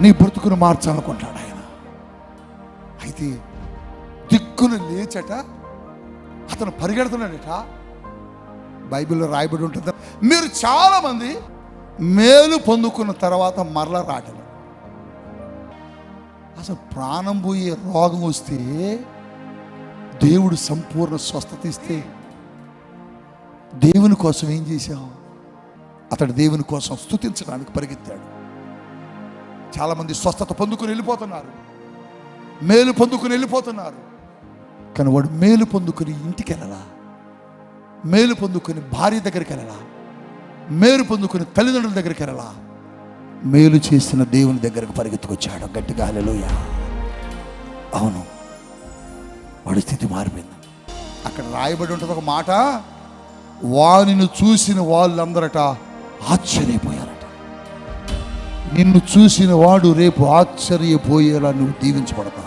నీ బ్రతుకును మార్చాలనుకుంటాడు ఆయన. అయితే దిక్కును లేచట అతను పరిగెడుతున్నాడట. బైబిల్లో రాయబడి ఉంటుంది. మీరు చాలామంది మేలు పొందుకున్న తర్వాత మరల రాటలు అసలు ప్రాణం పోయే రోగం వస్తే దేవుడు సంపూర్ణ స్వస్థత ఇస్తే దేవుని కోసం ఏం చేశాం? అతడు దేవుని కోసం స్తుతించడానికి పరిగెత్తాడు. చాలామంది స్వస్థత పొందుకుని వెళ్ళిపోతున్నారు. మేలు పొందుకుని వెళ్ళిపోతున్నారు. కానీ వాడు మేలు పొందుకుని ఇంటికి వెళ్ళలా? మేలు పొందుకుని భార్య దగ్గరికి వెళ్ళలా? మేలు పొందుకుని తల్లిదండ్రుల దగ్గరికి వెళ్ళలా? మేలు చేసిన దేవుని దగ్గరకు పరిగెత్తుకొచ్చాడు. గట్టిగా హల్లెలూయా. అవును. వాడి స్థితి మారిపోయింది. అక్కడ రాయబడి ఉంటుంది ఒక మాట. వానిని చూసిన వాళ్ళందరట ఆశ్చర్యపోయారు. నిన్ను చూసిన వాడు రేపు ఆశ్చర్యపోయేలా నువ్వు దీవించబడతా